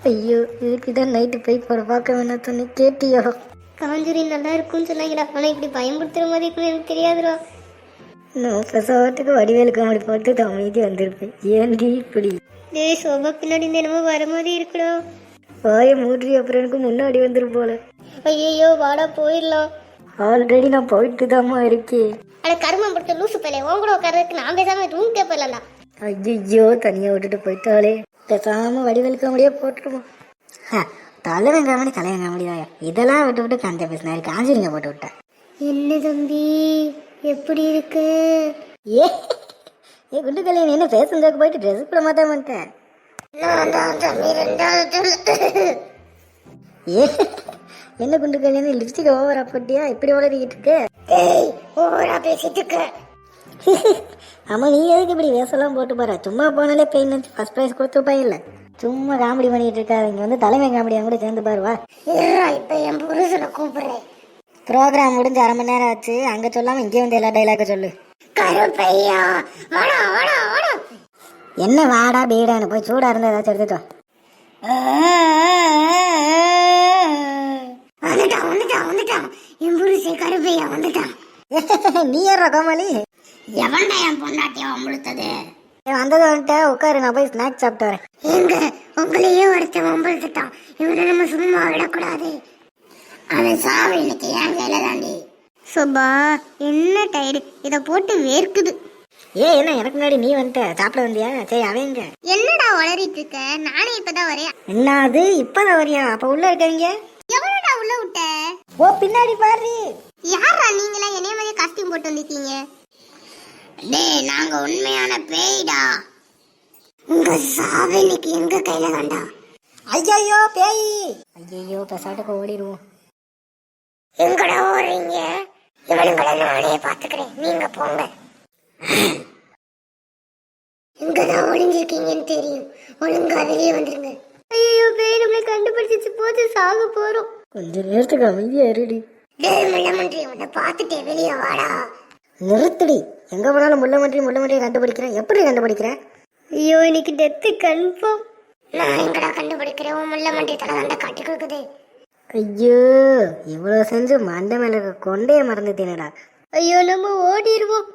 ஐயோ இதுக்கிட்ட நைட்டு போய் பார்க்க வேணாத்தோன்னு கேட்டியா? காஞ்சூரி நல்லா இருக்கும்னு சொன்னாங்கடா. ஆனா இப்படி பயன்படுத்துற மாதிரி இருக்கும் எனக்கு தெரியாதுடா. நான் பிரசவத்துக்கு வடிவேல் காமெடி பார்த்து தமிழ்த்தி வந்திருப்பேன் ஏன்டி இப்படி? ஏய் சோபா பின்னாடி இந்த என்னமோ வர மாதிரி இருக்குடா. வாய மூடி அப்புறம் எனக்கு முன்னாடி வந்துரு போல. ஐயோ வாடா போயிடலாம். ஆல்ரெடி நான் போயிட்டு தாம்மா இருக்கேன். அட கருமம் படுத்த லூசு பையல உன் கூட உட்கார்றதுக்கு நான் பேசாம ரூம் போயிடலாம்டா. ஐயோ தனியா விட்டுட்டு போயிட்டாலே பேசாம வடிவேலு காமெடியே போட்டுருமா. தலைவன் காமெடி தலைவன் காமெடி தான் இதெல்லாம் விட்டு விட்டு கந்த பேசினாரு காஞ்சிரிங்க போட்டு விட்டேன் என்ன தம்பி எப்படி இருக்கு? ஏ ஏ குண்டு கல்யாணம் என்ன பேசுறதுக்கு போயிட்டு ட்ரெஸ் கூட மாத்த மாட்டேன் ஏ என்ன குண்டு கல்யாணம் லிப்ஸ்டிக் ஓவரா போட்டியா? இப்படி வளரிக்கிட்டு இருக்க? ஓவரா பேசிட்டு இருக்க. ஆமா நீ எதுக்கு இப்படி வேஷம்லாம் போட்டு போற? சும்மா போனாலே பெயின் ஃபர்ஸ்ட் ப்ரைஸ் கொடுத்துருப்பாங்க இல்ல? சும்மா காமெடி பண்ணிட்டு இருக்காது. இங்க வந்து தலைமை காமெடியா கூட சேர்ந்து பாரு வா. இருடா, இப்ப என் புருஷனை கூப்பிடுறேன். ப்ரோக்ராம் முடிஞ்சு அரை மணி நேரம் ஆச்சு. அங்க சொல்லாம இங்கே வந்து எல்லா டைலாக சொல்லு. கருப்பையா வாடா வாடா வாடா. என்ன வாடா பீடான்னு போய் சூடா இருந்தா ஏதாச்சும் எடுத்துட்டு வா வந்துட்டான் வந்துட்டான் வந்துட்டான் என் புருஷன் கருப்பையா வந்துட்டான். நீ ஏறா கோமாளி? எவன்டா என் பொண்டாட்டியா முழுத்தது ஏய், வந்தது வந்துட்ட உட்காரு நான் போய் ஸ்நாக்ஸ் சாப்பிட்டு வரேன். எங்க? உங்களையே ஒருத்தன் வம்பழுத்துட்டான். இவனை நம்ம சும்மா விடக்கூடாது. அவன் சாவு இன்னைக்கு என் கையில தாண்டி. சுபா என்ன டயர்டு இத போட்டு வேர்க்குது. ஏ என்ன எனக்கு முன்னாடி நீ வந்துட்ட? சாப்பிட வந்தியா? சரி அவங்க என்னடா வளரிட்டு இருக்க? நானே இப்பதான் வரேன் என்ன அது? இப்பதான் வரியா? அப்ப உள்ள இருக்கவங்க? ஓ பின்னாடி பாரு. யாரா நீங்களா? என்னைய மாதிரி காஸ்டியூம் போட்டு வந்திருக்கீங்க. டேய் நாங்க உண்மையான பேய்டா. உங்க சாவு இன்னைக்கு எங்க கையில தான்டா? ஐயோ பேய். ஐயோ பெசாட்டுக்கு ஓடிடுவோம். எங்கடா ஓடுறீங்க? இவனுங்களை நானே பாத்துக்கிறேன் நீங்க போங்க. இங்கதான் ஒளிஞ்சிருக்கீங்கன்னு தெரியும். ஒழுங்கா வெளியே வந்துருங்க. ஐயோ பேய் நம்மளை கண்டுபிடிச்சிச்சு போது சாக போறோம். கொஞ்ச நேரத்துக்கு அமைதியா இருடி. டேய் முள்ளமன்றி உன்னை பார்த்துட்டே வெளியே வாடா. நிறுத்துடி. எங்க போனாலும் முள்ள மன்றி முள்ள மன்றியை கண்டுபிடிக்கிறேன். எப்படி கண்டுபிடிக்கிறேன்? ஐயோ இன்னைக்கு டெத்து கன்ஃபார்ம் நான் எங்கடா கண்டுபிடிக்கிறேன்? உன் முள்ளமன்றி தலை தண்டை காட்டி கொடுக்குது. ஐயோ இவ்வளவு செஞ்சு மண்டை மேல கொண்டைய மறந்துட்டேனடா. ஐயோ நம்ம ஓடிடுவோம்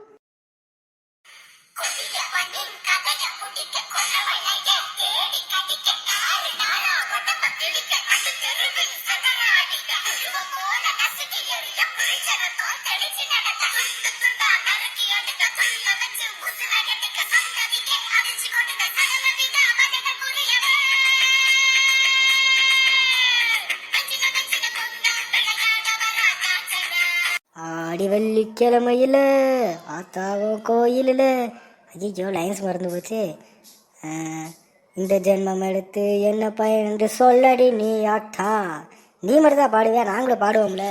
வெள்ளிக்கிழமையில ஆத்தாவும் கோயிலில். ஐயோ லைன்ஸ் மறந்து போச்சு. இந்த ஜென்மம் எடுத்து என்ன பயன் என்று சொல்லடி நீ ஆத்தா. நீ மட்டும் தான் பாடுவியா? நாங்களும் பாடுவோம்ல.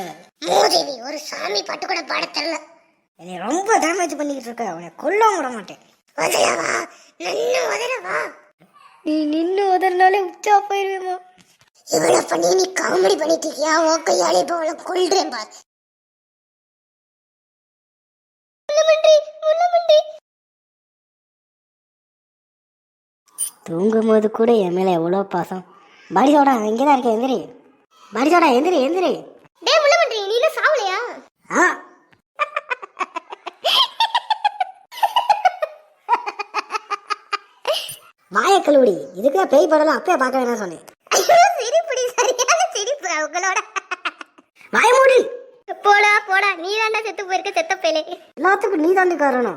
மூதேவி ஒரு சாமி பாட்டு கூட பாட தெரியல. என்னை ரொம்ப டேமேஜ் பண்ணிக்கிட்டு இருக்க. அவனை கொல்ல விட மாட்டேன். உதயவா நன்னு உதயவா நீ நின்று உதறினாலே உச்சா போயிருவேமா இவ்வளவு பண்ணி நீ காமெடி பண்ணிட்டு இருக்கியா? உன் கையாலே இப்ப அவளை கொல்றேன் பார். தூங்கும் போது கூட என் மேல எவ்வளோ பாசம். பாடி சோடா இங்கே தான் இருக்கேன் எந்திரி. பாடி சோடா எந்திரி எந்திரி. டேய் முள்ளமன்றி நீ என்ன சாவலையா? ஆ. வாய கழுவுடி. இதுக்கு தான் பேய் படலாம் அப்பயே பார்க்க வேணாம் சொன்னேன் சிரிப்புடி சரியான சிரிப்பு உங்களோட வாய மூடி. போடா போடா. நீ தாண்டா செத்து போயிருக்க செத்த பேலே எல்லாத்துக்கும் நீ தாண்டி காரணம்.